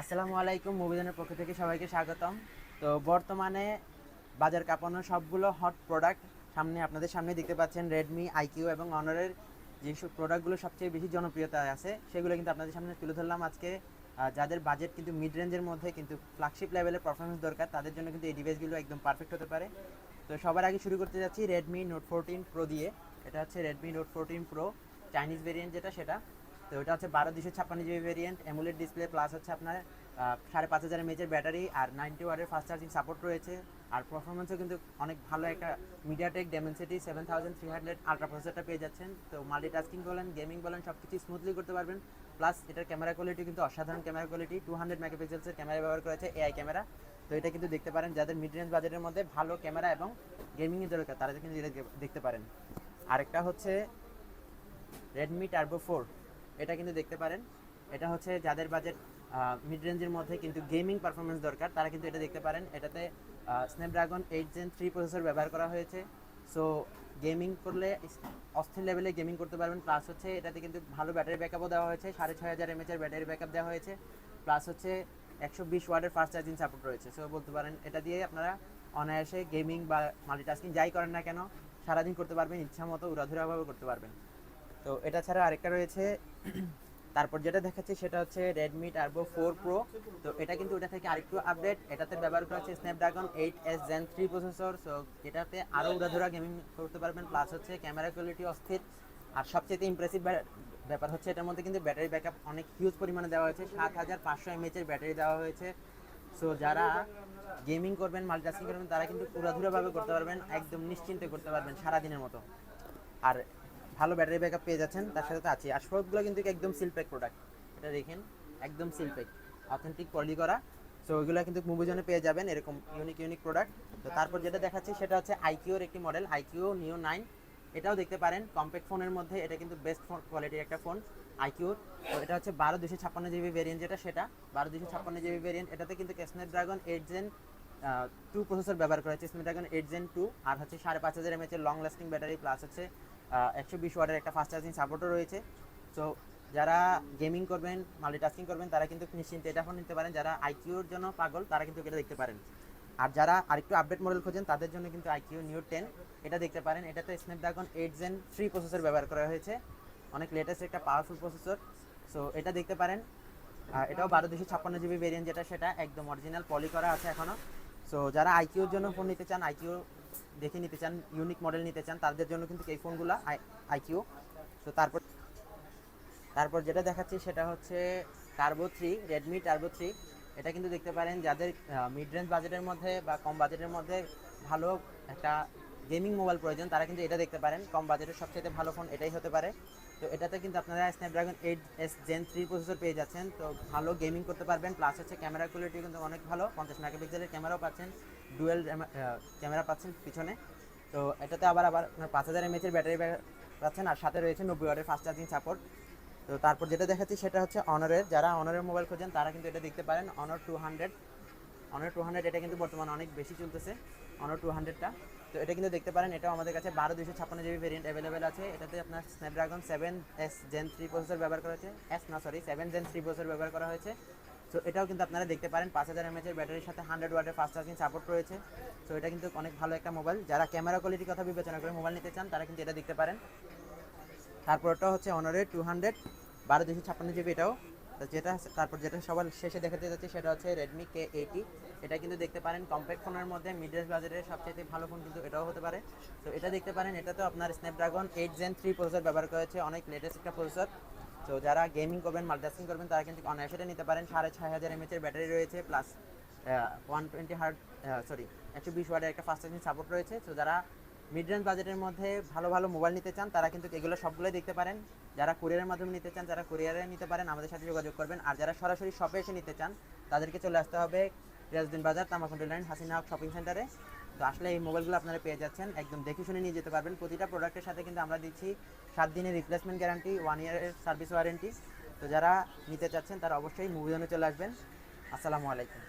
আসসালামু আলাইকুম মুভিজনের পক্ষ থেকে সবাইকে স্বাগতম। তো বর্তমানে বাজার কাঁপানো সবগুলো হট প্রোডাক্ট সামনে আপনাদের সামনে দেখতে পাচ্ছেন রেডমি আইকিউ এবং অনারের যেসব প্রোডাক্টগুলো সবচেয়ে বেশি জনপ্রিয়তা আছে, সেগুলো কিন্তু আপনাদের সামনে তুলে ধরলাম আজকে। যাদের বাজেট কিন্তু মিড রেঞ্জের মধ্যে কিন্তু ফ্ল্যাগশিপ লেভেলের পারফরমেন্স দরকার, তাদের জন্য কিন্তু এই ডিভাইসগুলো একদম পারফেক্ট হতে পারে। তো সবার আগে শুরু করতে যাচ্ছি রেডমি নোট ফোরটিন প্রো দিয়ে। এটা হচ্ছে Redmi Note fourteen Pro Chinese variant যেটা, সেটা। তো এটা হচ্ছে বারো দুশো ছাপ্পান্ন GB variant AMOLED display plus হচ্ছে আপনার সাড়ে পাঁচ হাজার এমএচের ব্যাটারি আর নাইনটি ওয়ার্ডের ফাস্ট চার্জিং সাপোর্ট রয়েছে। আর পারফরমেন্সও কিন্তু অনেক ভালো একটা MediaTek Dimensity seven thousand three hundred ultra প্রসেসরটা পেয়ে যাচ্ছেন। তো মাল্টিটাস্কিং বলেন গেমিং বলেন সব কিছু স্মুথলি করতে পারবেন। প্লাস এটার ক্যামেরা কোয়ালিটি কিন্তু অসাধারণ ক্যামেরা কোয়ালিটি টু হান্ড্রেড মেগাপিক্সেলসের ক্যামেরা ব্যবহার করেছে এআই ক্যামেরা তো এটা কিন্তু দেখতে পারেন, যাদের মিড রেঞ্জ বাজেটের মধ্যে ভালো ক্যামেরা এবং গেমিংয়ের দরকার, তারা কিন্তু এটা দেখতে পারেন। আরেকটা হচ্ছে রেডমি টার্বো ফোর এটা কিন্তু দেখতে পারেন। এটা হচ্ছে যাদের বাজেট মিড রেঞ্জের মধ্যে কিন্তু গেমিং পারফরমেন্স দরকার, তারা কিন্তু এটা দেখতে পারেন। এটাতে Snapdragon eight gen three processor ব্যবহার করা হয়েছে। সো গেমিং করলে অস্থির লেভেলে গেমিং করতে পারবেন। প্লাস হচ্ছে এটাতে কিন্তু ভালো ব্যাটারি ব্যাকআপও দেওয়া হয়েছে। সাড়ে ছয় হাজার এমএচের ব্যাটারি ব্যাকআপ দেওয়া হয়েছে। প্লাস হচ্ছে একশো বিশ ওয়ার্ডের ফাস্ট চার্জিং সাপোর্ট রয়েছে। সো বলতে পারেন, এটা দিয়ে আপনারা অনায়াসে গেমিং বা মাল্টিটাস্কিং যাই করেন না কেন, সারাদিন করতে পারবেন, ইচ্ছা মতো করতে পারবেন। তো এটা ছাড়া আরেকটা রয়েছে। তারপর যেটা দেখাচ্ছি সেটা হচ্ছে রেডমি টার্বো ফোর প্রো তো এটা কিন্তু ওটা থেকে আরেকটু আপডেট এটাতে ব্যবহার করা হচ্ছে Snapdragon eight S Gen three processor so এটাতে আরও উড়াধুরা গেমিং করতে পারবেন। প্লাস হচ্ছে ক্যামেরা কোয়ালিটি অস্থির। আর সবচেয়ে ইমপ্রেসিভ ব্যাপার হচ্ছে এটার মধ্যে কিন্তু ব্যাটারি ব্যাকআপ অনেক হিউজ পরিমাণে দেওয়া হয়েছে। সাত হাজার পাঁচশো এমএচের ব্যাটারি দেওয়া হয়েছে। সো যারা গেমিং করবেন মাল্টিটাস্কিং করবেন, তারা কিন্তু উড়াধুরাভাবে করতে পারবেন। একদম নিশ্চিন্তে করতে পারবেন সারাদিনের মতো। আর ভালো ব্যাটারি ব্যাকআপ পেয়ে যাচ্ছেন, তার সাথে আছে। আর সবগুলো কিন্তু একদম সিলপ্যাক প্রোডাক্ট এটা দেখেন, একদম সিলপ্যাক অথেন্টিক পলি করা। সো ওইগুলো কিন্তু মুভিজনে পেয়ে যাবেন, এরকম ইউনিক ইউনিক প্রোডাক্ট তো তারপর যেটা দেখাচ্ছি, সেটা হচ্ছে আইকিউর একটি মডেল আইকিউ নিও নাইন এটাও দেখতে পারেন কম্প্যাক্ট ফোনের মধ্যে, এটা কিন্তু বেস্ট ফোন কোয়ালিটির একটা ফোন আইকিউর তো এটা হচ্ছে বারো দুশো ছাপ্পান্ন জিবি ভেরিয়েন্ট যেটা, সেটা বারো দুশো ছাপ্পান্ন জিবি ভেরিয়েন্ট এটাতে কিন্তু Snapdragon eight Gen two processor ব্যবহার করা হয়েছে। স্ন্যাপড্রাগন এইট জেন টু আর হচ্ছে সাড়ে পাঁচ হাজার এমএচের লং লাস্টিং ব্যাটারি প্লাস হচ্ছে একশো বিশ ওয়াটের একটা ফাস্ট চার্জিং সাপোর্টও রয়েছে। সো যারা গেমিং করবেন মাল্টিটাস্কিং করবেন, তারা কিন্তু নিশ্চিন্তে এটা ফোন নিতে পারেন। যারা আইকিউর জন্য পাগল, তারা কিন্তু এটা দেখতে পারেন। আর যারা আরেকটু আপডেট মডেল খোঁজেন, তাদের জন্য কিন্তু আইকিউ নিউ টেন এটা দেখতে পারেন। এটাতে Snapdragon eight Gen three processor ব্যবহার করা হয়েছে। অনেক লেটেস্ট একটা পাওয়ারফুল প্রসেসর সো এটা দেখতে পারেন। এটাও বারো দুশো ছাপ্পান্ন জিবি ভেরিয়েন্ট যেটা, সেটা একদম অরিজিনাল পলি করা আছে এখনও সো যারা আইকিউর জন্য ফোন নিতে চান আইকিউ দেখে নিতে চান ইউনিক মডেল নিতে চান, তাদের জন্য কিন্তু এই ফোনগুলো আইকিউ তো তারপর তারপর যেটা দেখাচ্ছি সেটা হচ্ছে Turbo three Redmi Turbo three এটা কিন্তু দেখতে পারেন, যাদের মিড রেঞ্জ বাজেটের মধ্যে বা কম বাজেটের মধ্যে ভালো একটা গেমিং মোবাইল প্রয়োজন, তারা কিন্তু এটা দেখতে পারেন। কম বাজেটের সবচেয়ে ভালো ফোন এটাই হতে পারে। তো এটাতে কিন্তু আপনারা Snapdragon eight S Gen three processor পেয়ে যাচ্ছেন। তো ভালো গেমিং করতে পারবেন। প্লাস হচ্ছে ক্যামেরা কোয়ালিটি কিন্তু অনেক ভালো। পঞ্চাশ মেগাপিক্সেলের ক্যামেরাও পাচ্ছেন। ডুয়েল ক্যামেরা পাচ্ছেন পিছনে। তো এটাতে আবার আবার আপনার পাঁচ হাজার এমএচের ব্যাটারি পাচ্ছেন। আর সাথে রয়েছে নব্বই ওয়াটের ফাস্ট চার্জিং সাপোর্ট তো তারপর যেটা দেখাচ্ছি সেটা হচ্ছে অনারের যারা অনারের মোবাইল খোঁজেন, তারা কিন্তু এটা দেখতে পারেন। Honor two hundred Honor two hundred এটা কিন্তু বর্তমানে অনেক বেশি চলতেছে অনার টু। হান্ড্রেডটা তো এটা কিন্তু দেখতে পারেন, এটাও আমাদের কাছে বারো দুশো ছাপ্পান্ন জিবি ভেরিয়েন্ট অ্যাভেলেবেল আছে। এটাতে আপনার Snapdragon seven S Gen three processor ব্যবহার করা হয়েছে। এস না sorry seven Gen three processor ব্যবহার করা হয়েছে। সো এটাও কিন্তু আপনারা দেখতে পারেন, পাঁচ হাজার এমএচের ব্যাটারির সাথে হান্ড্রেড ওয়াটের ফাস্ট চার্জিং সাপোর্ট রয়েছে। সো এটা কিন্তু অনেক ভালো একটা মোবাইল যারা ক্যামেরা কোয়ালিটির কথা বিবেচনা করে মোবাইল নিতে চান, তারা কিন্তু এটা দেখতে পারেন। তারপর তারপরটা হচ্ছে অনারের টু হান্ড্রেড বারো দুশো ছাপ্পান্ন জিবি এটাও। যেটা তারপর যেটা সবার শেষে দেখাতে যাচ্ছে সেটা হচ্ছে রেডমি কে এইটি এটা কিন্তু দেখতে পারেন কম্প্যাক্ট ফোনের মধ্যে মিড রেঞ্জ বাজারের সবচেয়ে ভালো ফোন কিন্তু এটাও হতে পারে। তো এটা দেখতে পারেন, এটা তো আপনার Snapdragon eight Gen three processor ব্যবহার করেছে অনেক লেটেস্ট একটা প্রসেসর তো যারা গেমিং করবেন মাল্টাস্কিং করবেন, তারা কিন্তু অনায়াসে নিতে পারেন। সাড়ে ছয় হাজার এমএচের ব্যাটারি রয়েছে plus one twenty hertz sorry একশো বিশ ওয়ার্ডের একটা ফাস্ট চার্জিং সাপোর্ট রয়েছে। তো যারা মিড রেঞ্জ বাজেটের মধ্যে ভালো ভালো মোবাইল নিতে চান, তারা কিন্তু এগুলো সবগুলোই দেখতে পারেন। যারা কুরিয়ারের মাধ্যমে নিতে চান, যারা কুরিয়ারে নিতে পারেন, আমাদের সাথে যোগাযোগ করবেন। আর যারা সরাসরি শপে এসে নিতে চান, তাদেরকে চলে আসতে হবে রিয়াজুদ্দিন বাজার তামাকুন্ডি লাইন হাসিনা হক শপিং সেন্টারে তো আসলে এই মোবাইলগুলো আপনারা পেয়ে যাচ্ছেন, একদম দেখে শুনে নিয়ে যেতে পারবেন। প্রতিটা প্রোডাক্টের সাথে কিন্তু আমরা দিচ্ছি সাত দিনের রিপ্লেসমেন্ট গ্যারান্টি ওয়ান ইয়ারের সার্ভিস ওয়ারেন্টি তো যারা নিতে চাচ্ছেন, তারা অবশ্যই মুভিজনে চলে আসবেন। আসসালামু আলাইকুম।